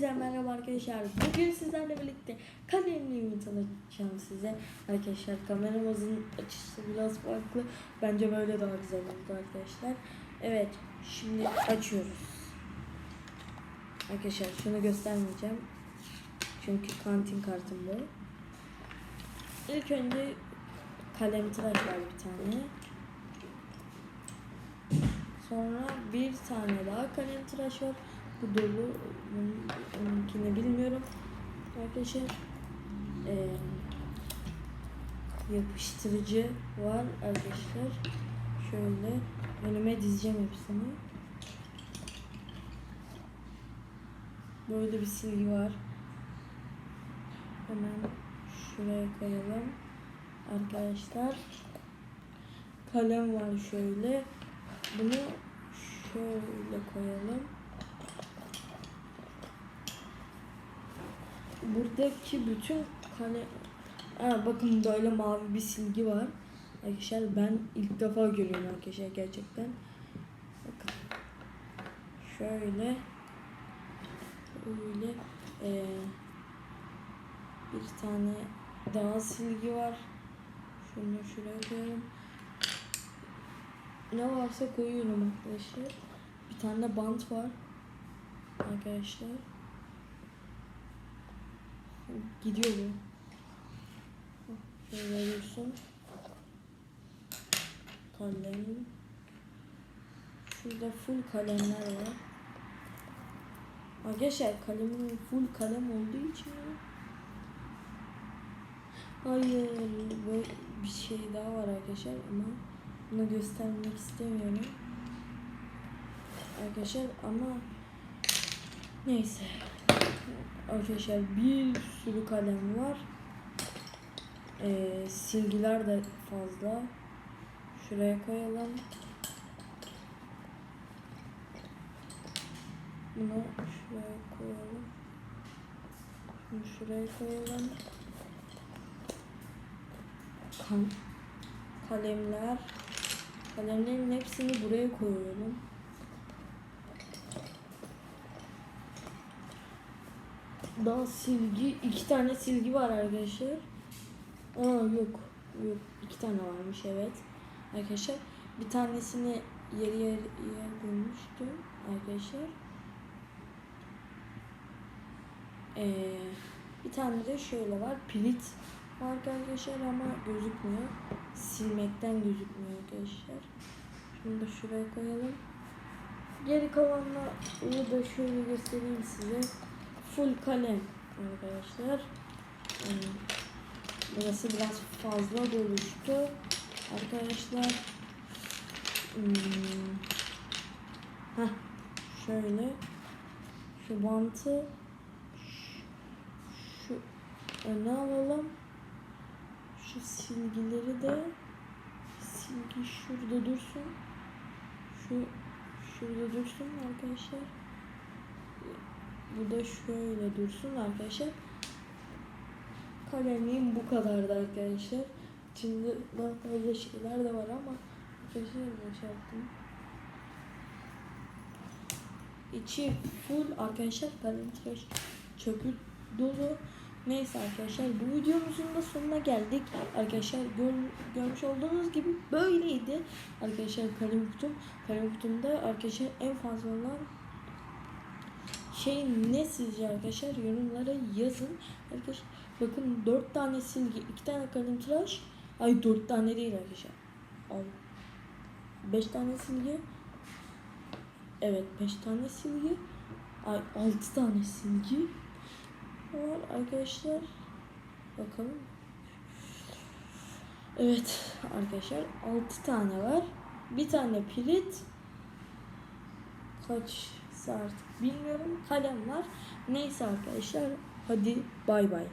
Hepinize merhaba arkadaşlar. Bugün sizlerle birlikte kalemliğimi tanıtacağım size. Arkadaşlar kameramızın açısı biraz farklı. Bence böyle daha güzel oldu arkadaşlar. Evet şimdi açıyoruz. Arkadaşlar şunu göstermeyeceğim. Çünkü kantin kartım bu. İlk önce kalem tıraş var bir tane. Sonra bir tane daha kalem tıraş var. Bu dolu. Onunkini bilmiyorum. Arkadaşlar eee, yapıştırıcı var arkadaşlar. Şöyle önüme dizeceğim hepsini. Böyle bir silgi var. Hemen şuraya koyalım. Arkadaşlar kalem var şöyle. Bunu şöyle koyalım. Buradaki bütün kalem... Aa, bakın böyle mavi bir silgi var. Arkadaşlar ben ilk defa görüyorum arkadaşlar gerçekten. Bakın. Şöyle. Böyle. eee, bir tane daha silgi var. Şunu şuraya koyalım. Ne varsa koyuyorum arkadaşlar. Bir tane bant var. Arkadaşlar. Gidiyor bu. Şöyle dursun. Kalem. Şurada full kalemler var. Arkadaşlar kalemim full kalem olduğu için Hayır, böyle bir şey daha var arkadaşlar ama bunu göstermek istemiyorum. Arkadaşlar ama neyse. Arkadaşlar bir sürü kalem var. Ee, silgiler de fazla. Şuraya koyalım. Bunu şuraya koyalım. Şunu şuraya koyalım. Kan kalemler. Kalemlerin hepsini buraya koyuyorum. Daha silgi, iki tane silgi var arkadaşlar. Aa yok, yok iki tane varmış evet. Arkadaşlar bir tanesini yer, yer koymuştum arkadaşlar. Ee, bir tane de şöyle var, pilit var arkadaşlar ama gözükmüyor. Silmekten gözükmüyor arkadaşlar. Şunu da şuraya koyalım. Geri kalanları da şöyle göstereyim size. Full kalem arkadaşlar. Hmm, Burası biraz fazla doluştu. Arkadaşlar. Hmm. Heh, şöyle. Şu bantı şu öne alalım. Şu silgileri de silgi şurada dursun. Şu şurada dursun arkadaşlar. Bu da şöyle dursun arkadaşlar. Kalemliğim bu kadardı arkadaşlar. Şimdi daha fazla şeyler de var ama arkadaşlar boşalttım. İçi full arkadaşlar kalem çöpü dolu. Neyse arkadaşlar bu videomuzun da sonuna geldik. Arkadaşlar gör, görmüş olduğunuz gibi böyleydi. Arkadaşlar kalem kutum. Kalem kutumda arkadaşlar en fazla olan şey ne sizce arkadaşlar yorumlara yazın. Arkadaşlar bakın 4 tane silgi, 2 tane kalem tıraş. Ay 4 tane değil arkadaşlar. Al. 5 tane silgi. Evet 5 tane silgi. Ay 6 tane silgi var arkadaşlar. Bakalım. Evet arkadaşlar 6 tane var. Bir tane pirit. Kaç artık bilmiyorum. Kalem var. Neyse arkadaşlar hadi bay bay.